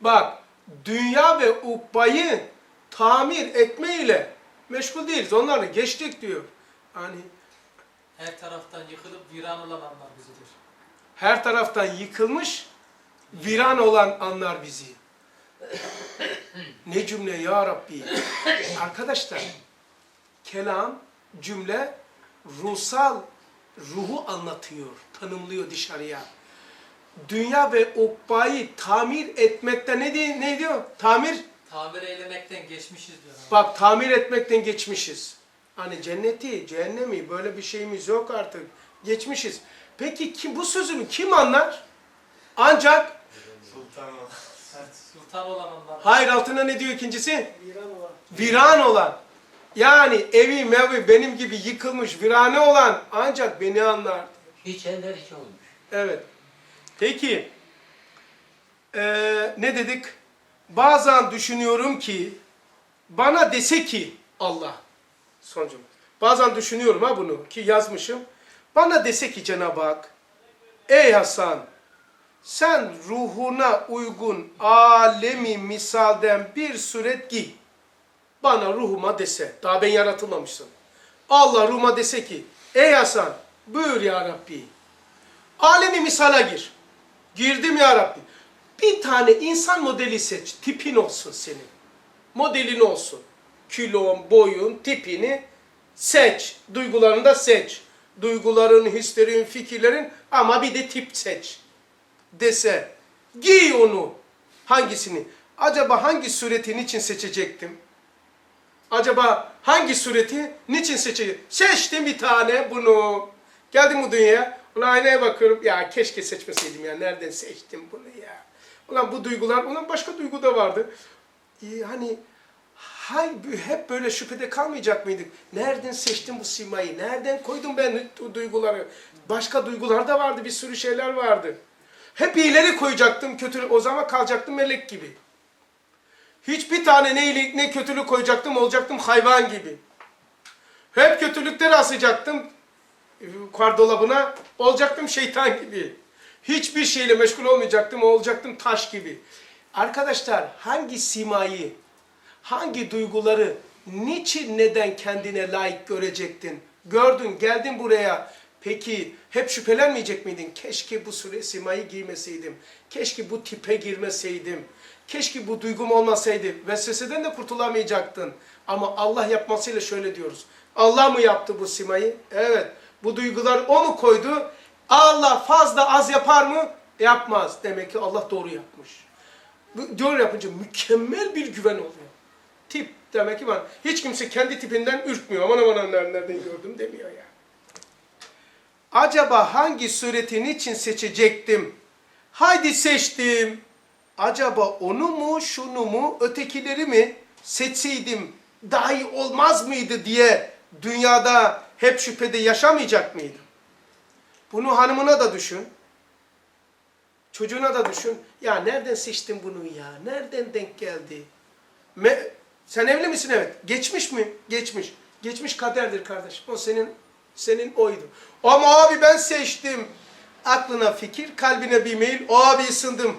Bak dünya ve ukbayı tamir etme ile meşgul değiliz. Onları geçtik diyor. Hani Her taraftan yıkılıp viran olan anlar bizidir. her taraftan yıkılmış, viran olan anlar bizi. ne cümle ya Rabbi. Arkadaşlar, kelam, cümle ruhsal, ruhu anlatıyor, tanımlıyor dışarıya. Dünya ve ukbayı tamir etmekte ne, diyor, ne diyor? Tamir, Tamir eylemekten geçmişiz diyor. abi. bak tamir etmekten geçmişiz. Hani cenneti, cehennemi böyle bir şeyimiz yok artık. Geçmişiz. Peki kim bu sözünü kim anlar? Ancak Sultan olan anlar. hayır altına ne diyor ikincisi? Viran olan. Yani evi mevi benim gibi yıkılmış virane olan ancak beni anlar. Hiç ender hiç olmuş. Evet. Peki eee, ne dedik? Bazen düşünüyorum ki bana dese ki Allah sonucum. Bazen düşünüyorum ha bunu ki yazmışım. Bana dese ki Cenab-ı Hak ey Hasan sen ruhuna uygun alemi misalden bir suret giy. Bana ruhuma dese. Daha ben yaratılmamışsın. Allah ruhuma dese ki ey Hasan buyur ya Rabbi. Alemi misala gir. Girdim ya Rabbi. Bir tane insan modeli seç. Tipin olsun senin. Modelin olsun. Kilon, boyun, tipini seç. Duygularını da seç. Duyguların, hislerin, fikirlerin ama bir de tip seç. Dese. Giy onu. Hangisini? Acaba hangi sureti niçin seçecektim? Acaba hangi sureti niçin seçeceğim? Seçtim bir tane bunu. Geldim bu dünyaya. Ulan aynaya bakıyorum. Ya keşke seçmeseydim ya. Nereden seçtim bunu ya? Ulan bu duygular, ulan başka duygu da vardı. Ee, hani hay, hep böyle şüphede kalmayacak mıydık? Nereden seçtim bu simayı? Nereden koydum ben bu duyguları? Başka duygular da vardı. Bir sürü şeyler vardı. Hep iyileri koyacaktım. Kötü, o zaman kalacaktım melek gibi. Hiçbir tane ne iyilik ne kötülük koyacaktım, olacaktım hayvan gibi. Hep kötülükleri asacaktım kardolabına, olacaktım şeytan gibi. Hiçbir şeyle meşgul olmayacaktım, olacaktım taş gibi. Arkadaşlar hangi simayı, hangi duyguları, niçin neden kendine layık görecektin? Gördün, geldin buraya. Peki hep şüphelenmeyecek miydin? Keşke bu süre simayı giymeseydim. Keşke bu tipe girmeseydim. Keşke bu duygum olmasaydı. Vesveseden de kurtulamayacaktın. Ama Allah yapmasıyla şöyle diyoruz. Allah mı yaptı bu simayı? Evet. Bu duygular o mu koydu? Allah fazla az yapar mı? Yapmaz. Demek ki Allah doğru yapmış. Doğru yapınca mükemmel bir güven oluyor. Tip demek ki var. Hiç kimse kendi tipinden ürkmüyor. Aman aman nereden gördüm demiyor ya. Acaba hangi sureti niçin seçecektim? Haydi seçtim. Acaba onu mu, şunu mu, ötekileri mi seçseydim daha iyi olmaz mıydı diye dünyada hep şüphede yaşamayacak mıydım? Bunu hanımına da düşün. Çocuğuna da düşün. Ya nereden seçtin bunu ya? Nereden denk geldi? Me- Sen evli misin? Evet. Geçmiş mi? Geçmiş. Geçmiş kaderdir kardeş. O senin senin oydu. Ama abi ben seçtim. Aklına fikir, kalbine bir meyil. O abi ısındım.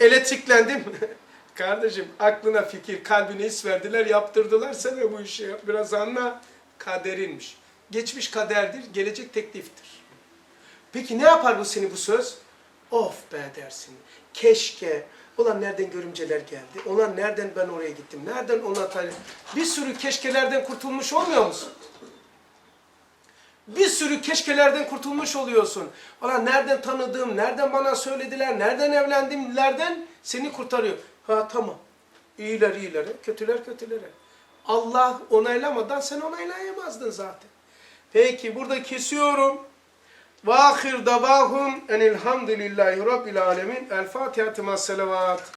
Elektriklendim. Kardeşim aklına fikir, kalbine his verdiler, yaptırdılar. De bu işi. Biraz anla. Kaderinmiş. Geçmiş kaderdir, gelecek tekliftir. Peki ne yapar bu seni bu söz? Of be dersin. Keşke. Ulan nereden görümceler geldi? Ulan nereden ben oraya gittim? Nereden ona tane? Bir sürü keşkelerden kurtulmuş olmuyor musun? Bir sürü keşkelerden kurtulmuş oluyorsun. Ulan nereden tanıdım, nereden bana söylediler, nereden evlendim, nereden seni kurtarıyor. Ha tamam. İyiler iyilere, kötüler kötülere. Allah onaylamadan sen onaylayamazdın zaten. Peki burada kesiyorum. Ve ahir davahum enilhamdülillahi rabbil alemin. El Fatiha tema selavat.